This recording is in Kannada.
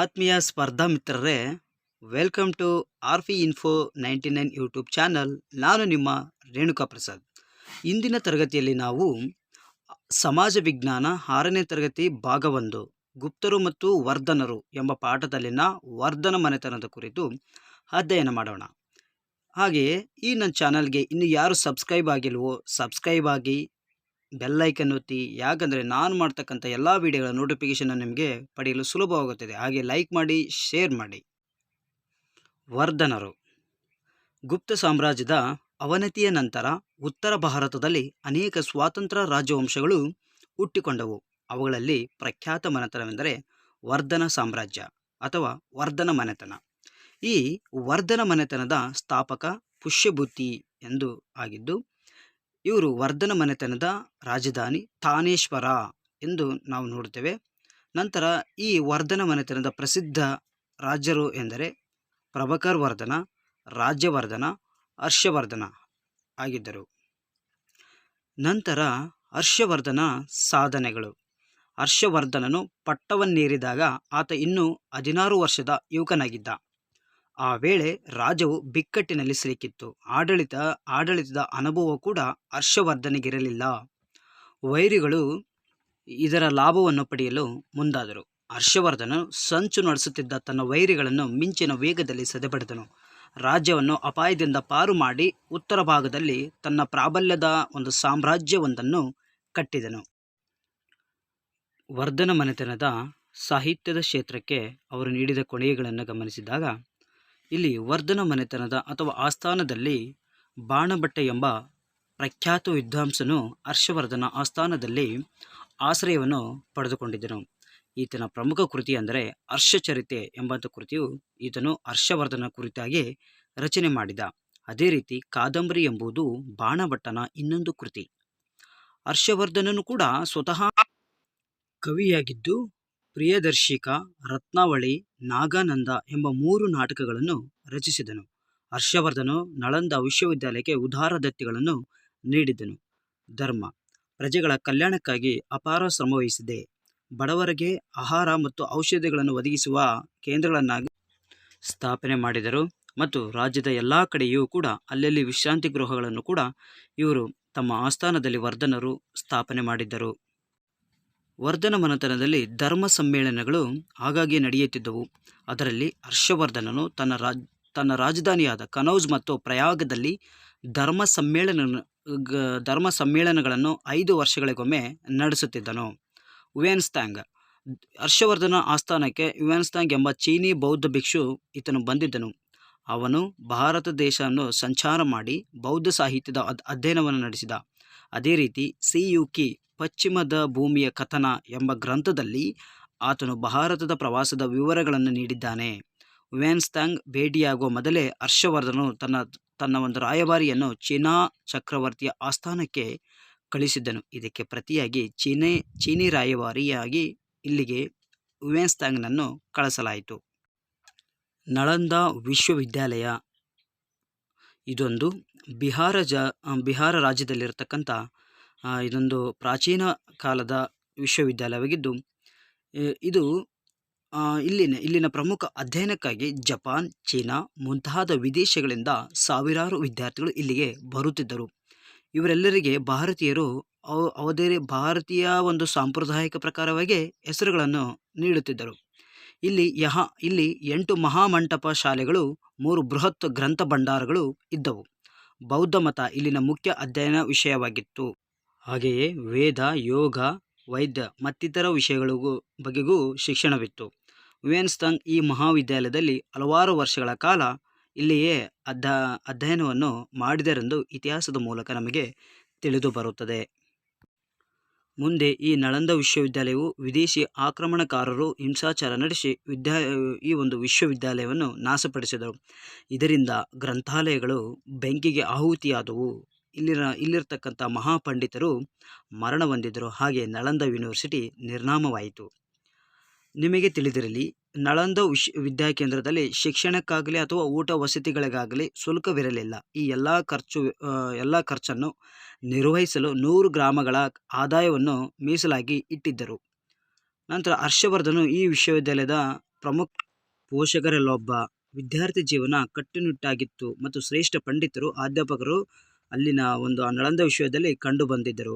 ಆತ್ಮೀಯ ಸ್ಪರ್ಧಾ ಮಿತ್ರರೇ, welcome to R phi info ninety nine YouTube channel. ನಾನು ನಿಮ್ಮ ರೇಣುಕಾ ಪ್ರಸಾದ್. ಇಂದಿನ ತರಗತಿಯಲ್ಲಿ ನಾವು ಸಮಾಜ ವಿಜ್ಞಾನ ಆರನೇ ತರಗತಿ ಭಾಗ ಒಂದು ಗುಪ್ತರು ಮತ್ತು ವರ್ಧನರು ಎಂಬ ಪಾಠದಲ್ಲಿನ ವರ್ಧನ ಮನೆತನದ ಕುರಿತು ಅಧ್ಯಯನ ಮಾಡೋಣ. ಹಾಗೆಯೇ ಈ ನನ್ನ ಚಾನಲ್ಗೆ ಇನ್ನು ಯಾರು ಸಬ್ಸ್ಕ್ರೈಬ್ ಆಗಿಲ್ವೋ, ಸಬ್ಸ್ಕ್ರೈಬ್ ಆಗಿ ಬೆಲ್ಲೈಕನ್ ಒತ್ತಿ, ಯಾಕಂದರೆ ನಾನು ಮಾಡ್ತಕ್ಕಂಥ ಎಲ್ಲ ವಿಡಿಯೋಗಳ ನೋಟಿಫಿಕೇಷನ್ ನಿಮಗೆ ಪಡೆಯಲು ಸುಲಭವಾಗುತ್ತದೆ. ಹಾಗೆ ಲೈಕ್ ಮಾಡಿ ಶೇರ್ ಮಾಡಿ. ವರ್ಧನರು. ಗುಪ್ತ ಸಾಮ್ರಾಜ್ಯದ ಅವನತಿಯ ನಂತರ ಉತ್ತರ ಭಾರತದಲ್ಲಿ ಅನೇಕ ಸ್ವಾತಂತ್ರ್ಯ ರಾಜವಂಶಗಳು ಹುಟ್ಟಿಕೊಂಡವು. ಅವುಗಳಲ್ಲಿ ಪ್ರಖ್ಯಾತ ಮನೆತನವೆಂದರೆ ವರ್ಧನ ಸಾಮ್ರಾಜ್ಯ ಅಥವಾ ವರ್ಧನ ಮನೆತನ. ಈ ವರ್ಧನ ಮನೆತನದ ಸ್ಥಾಪಕ ಪುಷ್ಯಭೂತಿ ಎಂದು ಆಗಿದ್ದು ಇವರು ವರ್ಧನ ಮನೆತನದ ರಾಜಧಾನಿ ತಾನೇಶ್ವರ ಎಂದು ನಾವು ನೋಡುತ್ತೇವೆ. ನಂತರ ಈ ವರ್ಧನ ಮನೆತನದ ಪ್ರಸಿದ್ಧ ರಾಜರು ಎಂದರೆ ಪ್ರಭಕರ್ ವರ್ಧನ, ರಾಜ್ಯವರ್ಧನ, ಹರ್ಷವರ್ಧನ ಆಗಿದ್ದರು. ನಂತರ ಹರ್ಷವರ್ಧನ ಸಾಧನೆಗಳು. ಹರ್ಷವರ್ಧನನು ಪಟ್ಟವನ್ನೇರಿದಾಗ ಆತ ಇನ್ನೂ ಹದಿನಾರು ವರ್ಷದ ಯುವಕನಾಗಿದ್ದ. ಆ ವೇಳೆ ರಾಜವು ಬಿಕ್ಕಟ್ಟಿನಲ್ಲಿ ಸಿಲುಕಿತ್ತು. ಆಡಳಿತ, ಆಡಳಿತದ ಅನುಭವ ಕೂಡ ಹರ್ಷವರ್ಧನಿಗಿರಲಿಲ್ಲ. ವೈರಿಗಳು ಇದರ ಲಾಭವನ್ನು ಪಡೆಯಲು ಮುಂದಾದರು. ಹರ್ಷವರ್ಧನು ಸಂಚು ನಡೆಸುತ್ತಿದ್ದ ತನ್ನ ವೈರಿಗಳನ್ನು ಮಿಂಚಿನ ವೇಗದಲ್ಲಿ ಸದೆಬಡಿದನು. ರಾಜ್ಯವನ್ನು ಅಪಾಯದಿಂದ ಪಾರು ಮಾಡಿ ಉತ್ತರ ಭಾಗದಲ್ಲಿ ತನ್ನ ಪ್ರಾಬಲ್ಯದ ಒಂದು ಸಾಮ್ರಾಜ್ಯವೊಂದನ್ನು ಕಟ್ಟಿದನು. ವರ್ಧನ ಮನೆತನದ ಸಾಹಿತ್ಯದ ಕ್ಷೇತ್ರಕ್ಕೆ ಅವರು ನೀಡಿದ ಕೊಡುಗೆಗಳನ್ನು ಗಮನಿಸಿದಾಗ ಇಲ್ಲಿ ವರ್ಧನ ಮನೆತನದ ಅಥವಾ ಆಸ್ಥಾನದಲ್ಲಿ ಬಾಣಭಟ್ಟ ಎಂಬ ಪ್ರಖ್ಯಾತ ವಿದ್ವಾಂಸನು ಹರ್ಷವರ್ಧನ ಆಸ್ಥಾನದಲ್ಲಿ ಆಶ್ರಯವನ್ನು ಪಡೆದುಕೊಂಡಿದ್ದನು. ಈತನ ಪ್ರಮುಖ ಕೃತಿ ಅಂದರೆ ಹರ್ಷಚರಿತೆ ಎಂಬಂಥ ಕೃತಿಯು ಈತನು ಹರ್ಷವರ್ಧನ ಕುರಿತಾಗಿ ರಚನೆ ಮಾಡಿದ. ಅದೇ ರೀತಿ ಕಾದಂಬರಿ ಎಂಬುದು ಬಾಣಭಟ್ಟನ ಇನ್ನೊಂದು ಕೃತಿ. ಹರ್ಷವರ್ಧನನು ಕೂಡ ಸ್ವತಃ ಕವಿಯಾಗಿದ್ದು ಪ್ರಿಯದರ್ಶಿಕ, ರತ್ನಾವಳಿ, ನಾಗಾನಂದ ಎಂಬ ಮೂರು ನಾಟಕಗಳನ್ನು ರಚಿಸಿದನು. ಹರ್ಷವರ್ಧನು ನಳಂದ ವಿಶ್ವವಿದ್ಯಾಲಯಕ್ಕೆ ಉದಾರ ದತ್ತಿಗಳನ್ನು ನೀಡಿದನು. ಧರ್ಮ. ಪ್ರಜೆಗಳ ಕಲ್ಯಾಣಕ್ಕಾಗಿ ಅಪಾರ ಶ್ರಮವಹಿಸಿದೆ ಬಡವರಿಗೆ ಆಹಾರ ಮತ್ತು ಔಷಧಿಗಳನ್ನು ಒದಗಿಸುವ ಕೇಂದ್ರಗಳನ್ನಾಗಿ ಸ್ಥಾಪನೆ ಮಾಡಿದರು ಮತ್ತು ರಾಜ್ಯದ ಎಲ್ಲ ಕಡೆಯೂ ಕೂಡ ಅಲ್ಲಲ್ಲಿ ವಿಶ್ರಾಂತಿ ಗೃಹಗಳನ್ನು ಕೂಡ ಇವರು ತಮ್ಮ ಆಸ್ಥಾನದಲ್ಲಿ ವರ್ಧನರು ಸ್ಥಾಪನೆ ಮಾಡಿದ್ದರು. ವರ್ಧನ ಮನೆತನದಲ್ಲಿ ಧರ್ಮ ಸಮ್ಮೇಳನಗಳು ಆಗಾಗ್ಗೆ ನಡೆಯುತ್ತಿದ್ದವು. ಅದರಲ್ಲಿ ಹರ್ಷವರ್ಧನನು ತನ್ನ ರಾಜ್, ತನ್ನ ರಾಜಧಾನಿಯಾದ ಕನೌಜ್ ಮತ್ತು ಪ್ರಯಾಗದಲ್ಲಿ ಧರ್ಮ ಸಮ್ಮೇಳನ ಧರ್ಮ ಸಮ್ಮೇಳನಗಳನ್ನು ಐದು ವರ್ಷಗಳಿಗೊಮ್ಮೆ ನಡೆಸುತ್ತಿದ್ದನು. ಯುವೆನ್ಸ್ತಾಂಗ್ ಹರ್ಷವರ್ಧನ ಆಸ್ಥಾನಕ್ಕೆ ಯುವೆನ್ಸ್ತಾಂಗ್ ಎಂಬ ಚೀನಿ ಬೌದ್ಧ ಭಿಕ್ಷು ಈತನು ಬಂದಿದ್ದನು. ಅವನು ಭಾರತ ದೇಶವನ್ನು ಸಂಚಾರ ಮಾಡಿ ಬೌದ್ಧ ಸಾಹಿತ್ಯದ ಅಧ್ಯಯನವನ್ನು ನಡೆಸಿದ. ಅದೇ ರೀತಿ ಸಿ ಯುಕಿ ಪಶ್ಚಿಮದ ಭೂಮಿಯ ಕಥನ ಎಂಬ ಗ್ರಂಥದಲ್ಲಿ ಆತನು ಭಾರತದ ಪ್ರವಾಸದ ವಿವರಗಳನ್ನು ನೀಡಿದ್ದಾನೆ. ವ್ಯಾನ್ಸ್ತಾಂಗ್ ಭೇಟಿಯಾಗುವ ಮೊದಲೇ ಹರ್ಷವರ್ಧನು ತನ್ನ ತನ್ನ ಒಂದು ರಾಯಭಾರಿಯನ್ನು ಚೀನಾ ಚಕ್ರವರ್ತಿಯ ಆಸ್ಥಾನಕ್ಕೆ ಕಳಿಸಿದ್ದನು. ಇದಕ್ಕೆ ಪ್ರತಿಯಾಗಿ ಚೀನೆ, ಚೀನಿ ರಾಯಭಾರಿಯಾಗಿ ಇಲ್ಲಿಗೆ ವ್ಯಾನ್ಸ್ತಾಂಗ್ನನ್ನು ಕಳಿಸಲಾಯಿತು. ನಳಂದ ವಿಶ್ವವಿದ್ಯಾಲಯ. ಇದೊಂದು ಬಿಹಾರ ಜ, ಬಿಹಾರ ರಾಜ್ಯದಲ್ಲಿರತಕ್ಕಂಥ ಇದೊಂದು ಪ್ರಾಚೀನ ಕಾಲದ ವಿಶ್ವವಿದ್ಯಾಲಯವಾಗಿದ್ದು ಇದು ಇಲ್ಲಿನ ಇಲ್ಲಿನ ಪ್ರಮುಖ ಅಧ್ಯಯನಕ್ಕಾಗಿ ಜಪಾನ್, ಚೀನಾ ಮುಂತಾದ ವಿದೇಶಗಳಿಂದ ಸಾವಿರಾರು ವಿದ್ಯಾರ್ಥಿಗಳು ಇಲ್ಲಿಗೆ ಬರುತ್ತಿದ್ದರು. ಇವರೆಲ್ಲರಿಗೆ ಭಾರತೀಯರು ಅವ ಭಾರತೀಯ ಒಂದು ಸಾಂಪ್ರದಾಯಿಕ ಪ್ರಕಾರವಾಗಿ ಹೆಸರುಗಳನ್ನು ನೀಡುತ್ತಿದ್ದರು. ಇಲ್ಲಿ ಯಹ, ಇಲ್ಲಿ ಎಂಟು ಮಹಾಮಂಟಪ ಶಾಲೆಗಳು, ಮೂರು ಬೃಹತ್ ಗ್ರಂಥ ಭಂಡಾರಗಳು ಇದ್ದವು. ಬೌದ್ಧ ಮತ ಇಲ್ಲಿನ ಮುಖ್ಯ ಅಧ್ಯಯನ ವಿಷಯವಾಗಿತ್ತು. ಹಾಗೆಯೇ ವೇದ, ಯೋಗ, ವೈದ್ಯ ಮತ್ತಿತರ ವಿಷಯಗಳಿಗೂ ಬಗೆಗೂ ಶಿಕ್ಷಣವಿತ್ತು. ಯುವೆನ್ಸ್ತಾಂಗ್ ಈ ಮಹಾವಿದ್ಯಾಲಯದಲ್ಲಿ ಹಲವಾರು ವರ್ಷಗಳ ಕಾಲ ಇಲ್ಲಿಯೇ ಅಧ್ಯ ಅಧ್ಯಯನವನ್ನು ಮಾಡಿದರೆಂದು ಇತಿಹಾಸದ ಮೂಲಕ ನಮಗೆ ತಿಳಿದು ಬರುತ್ತದೆ ಮುಂದೆ ಈ ನಳಂದ ವಿಶ್ವವಿದ್ಯಾಲಯವು ವಿದೇಶಿ ಆಕ್ರಮಣಕಾರರು ಹಿಂಸಾಚಾರ ನಡೆಸಿ ವಿದ್ಯಾ, ಈ ಒಂದು ವಿಶ್ವವಿದ್ಯಾಲಯವನ್ನು ನಾಶಪಡಿಸಿದರು. ಇದರಿಂದ ಗ್ರಂಥಾಲಯಗಳು ಬೆಂಕಿಗೆ ಆಹುತಿಯಾದವು. ಇಲ್ಲಿನ ಇಲ್ಲಿರ್ತಕ್ಕಂಥ ಮಹಾಪಂಡಿತರು ಮರಣ ಹೊಂದಿದರು ಹಾಗೆ ನಳಂದ ಯೂನಿವರ್ಸಿಟಿ ನಿರ್ನಾಮವಾಯಿತು. ನಿಮಗೆ ತಿಳಿದಿರಲಿ, ನಳಂದ ವಿಶ್, ವಿದ್ಯಾಕೇಂದ್ರದಲ್ಲಿ ಶಿಕ್ಷಣಕ್ಕಾಗಲಿ ಅಥವಾ ಊಟ ವಸತಿಗಳಿಗಾಗಲಿ ಶುಲ್ಕವಿರಲಿಲ್ಲ. ಈ ಎಲ್ಲ ಖರ್ಚು ಎಲ್ಲ ಖರ್ಚನ್ನು ನಿರ್ವಹಿಸಲು ನೂರು ಗ್ರಾಮಗಳ ಆದಾಯವನ್ನು ಮೀಸಲಾಗಿ ಇಟ್ಟಿದ್ದರು. ನಂತರ ಹರ್ಷವರ್ಧನು ಈ ವಿಶ್ವವಿದ್ಯಾಲಯದ ಪ್ರಮುಖ ಪೋಷಕರಲ್ಲೊಬ್ಬ. ವಿದ್ಯಾರ್ಥಿ ಜೀವನ ಕಟ್ಟುನಿಟ್ಟಾಗಿತ್ತು ಮತ್ತು ಶ್ರೇಷ್ಠ ಪಂಡಿತರು, ಅಧ್ಯಾಪಕರು ಅಲ್ಲಿನ ಒಂದು ನಳಂದ ವಿಶ್ವವಿದ್ಯಾಲಯದಲ್ಲಿ ಕಂಡು ಬಂದಿದ್ದರು.